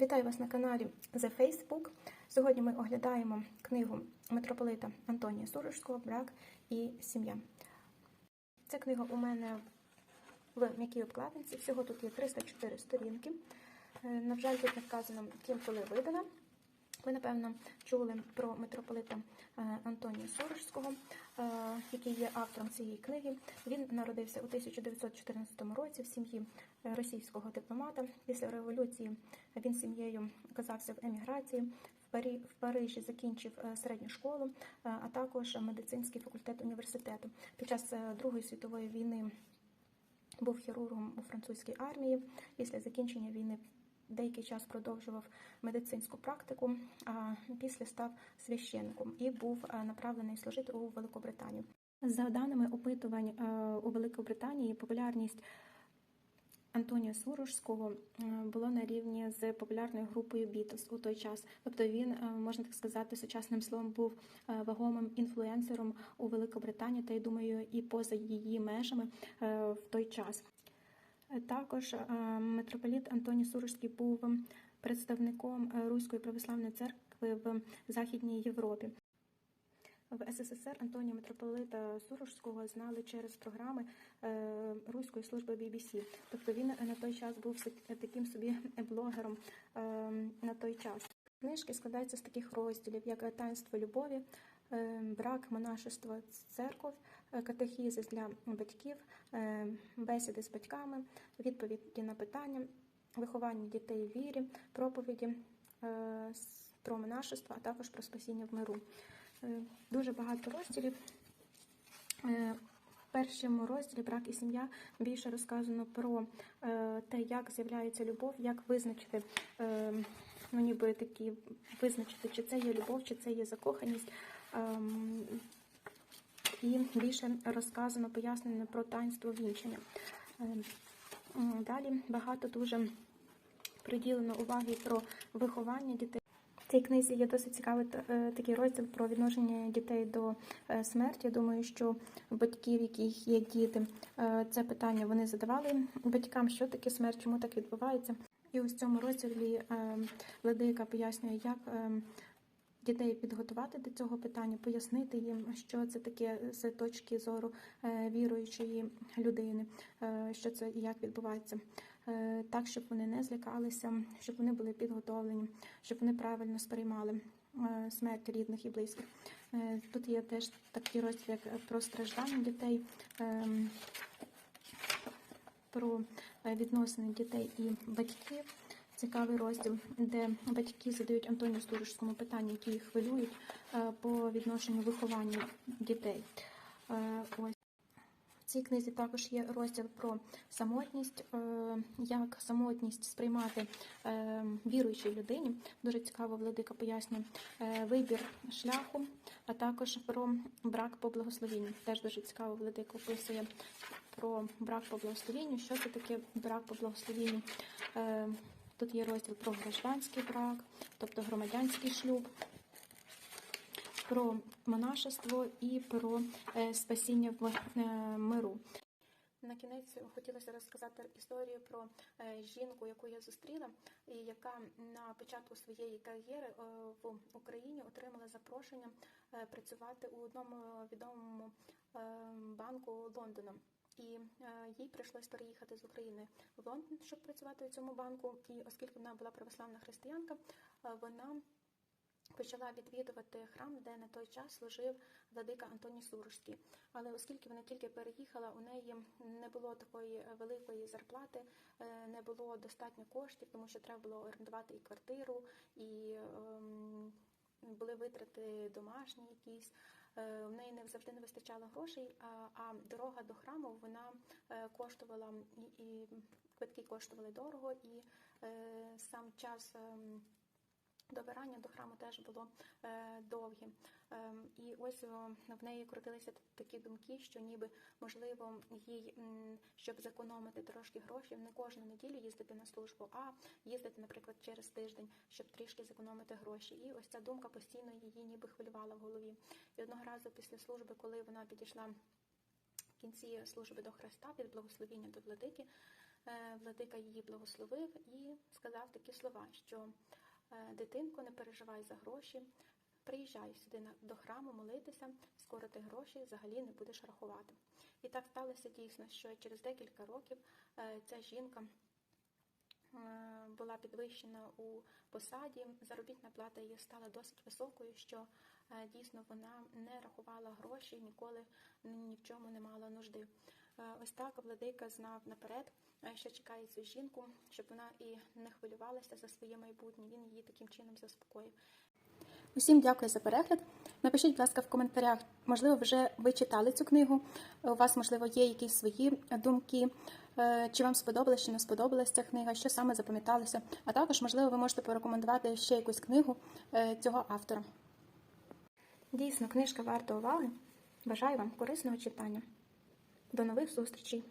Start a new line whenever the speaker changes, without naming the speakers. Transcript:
Вітаю вас на каналі The Facebook. Сьогодні ми оглядаємо книгу митрополита Антонія Сурожського Брак і сім'я. Ця книга у мене в м'якій обкладинці. Всього тут є 304 сторінки. Е, На жаль, тут не вказано, ким коли видана. Ви, напевно, чули про митрополита е, Антонія Сурожського, е, який є автором цієї книги. Він народився у 1914 році в сім'ї російського дипломата. Після революції він сім'єю оказався в еміграції. В Парижі закінчив е, середню школу, а також медицинський факультет університету. Під час Другої світової війни був хірургом у французькій армії. Після закінчення війни деякий час продовжував медицинську практику, а після став священником і був е, направлений служити у Великобританію. За даними опитувань е, у Великобританії, популярність Антонія Сурожського е, було на рівні з популярною групою Beatles у той час. Тобто він, можна так сказати, сучасним словом був вагомим інфлюенсером у Великобританії та я думаю, і поза її межами в той час. Також е, митрополіт Антоній Сурожський був представником е, Руської православної церкви в Західній Європі. В СССР Антонія митрополита Сурожського знали через програми е, Руської служби BBC. Тобто він на той час був таким собі блогером на той час. Книжки складаються з таких розділів, як таїнство любові, брак, монашество, церков, катехізи для батьків, е, бесіди з батьками, відповіді на питання, виховання дітей в вірі, проповіді е, про монашество, а також про спасіння в миру. Е, Дуже багато розділів. Е, В першому розділі брак і сім'я більше розказано про е, те, як з'являється любов, як визначити, е, ну ніби такі визначити, чи це є любов, чи це є закоханість. І більше розказано, пояснено про таїнство вінчення. Е, Далі багато дуже приділено уваги про виховання дітей. В цій книзі є досить цікавий е, такий розділ про відношення дітей до е, смерті. Я думаю, що батьків, яких є діти, це питання вони задавали батькам, що таке смерть, чому так відбувається. І ось в цьому розділі Владика пояснює, як дітей підготувати до цього питання, пояснити їм, що це таке з точки зору е, віруючої людини, е, що це і як відбувається. Е, Так, щоб вони не злякалися, щоб вони були підготовлені, щоб вони правильно сприймали смерть рідних і близьких. Тут є теж такий розділ, як про страждання дітей, ем, про відносини дітей і батьків. Цікавий розділ, де батьки задають Антонію Сторожському питання, які їх хвилюють е, по відношенню виховання дітей. Е, Ось. В цій книзі також є розділ про самотність, е, як самотність сприймати віруючій людині. Дуже цікаво Владика пояснює вибір шляху, а також про брак по благословенню. Теж дуже цікаво Владика описує про брак по благословенню. Що це таке брак по благословенню? Тут є розділ про гражданський брак, тобто громадянський шлюб про монашество і про е, спасіння в е, миру. На кінець хотілося розказати історію про е, жінку, яку я зустріла, і яка на початку своєї кар'єри в Україні отримала запрошення працювати у одному відомому банку Лондона. І е, їй прийшлось переїхати з України в Лондон, щоб працювати у цьому банку. І оскільки вона була православна християнка, е, вона почала відвідувати храм, де на той час служив владика Антоній Сурожський. Але оскільки вона тільки переїхала, у неї не було такої великої зарплати, е, не було достатньо коштів, тому що треба було орендувати і квартиру, і ем, були витрати домашні якісь. Е, В неї не завжди не вистачало грошей, а, дорога до храму вона е, коштувала і, квитки коштували дорого, і е, сам час. Добирання до храму теж було е, довгим. Ем, і ось о, в неї крутилися такі думки, що ніби можливо їй, щоб зекономити трошки грошей, не кожну неділю їздити на службу, а їздити, наприклад, через тиждень, щоб трішки зекономити гроші. І ось ця думка постійно її ніби хвилювала в голові. І одного разу після служби, коли вона підійшла в кінці служби до Христа від благословіння до владики, е, владика її благословив і сказав такі слова, що е, дитинко, не переживай за гроші. Приїжджай сюди до храму молитися, скоро ти гроші взагалі не будеш рахувати. І так сталося дійсно, що через декілька років е, ця жінка е, була підвищена у посаді. Заробітна плата її стала досить високою, що е, дійсно вона не рахувала гроші, ніколи ні в чому не мала нужди. Е, Ось так владика знав наперед, е, що чекає цю жінку, щоб вона і не хвилювалася за своє майбутнє. Він її таким чином заспокоїв. Усім дякую за перегляд. Напишіть, будь ласка, в коментарях, можливо, вже ви читали цю книгу. У вас, можливо, є якісь свої думки, Е, чи вам сподобалася, чи не сподобалася ця книга, що саме запам'яталося. А також, можливо, ви можете порекомендувати ще якусь книгу цього автора. Дійсно, книжка варта уваги. Бажаю вам корисного читання. До нових зустрічей!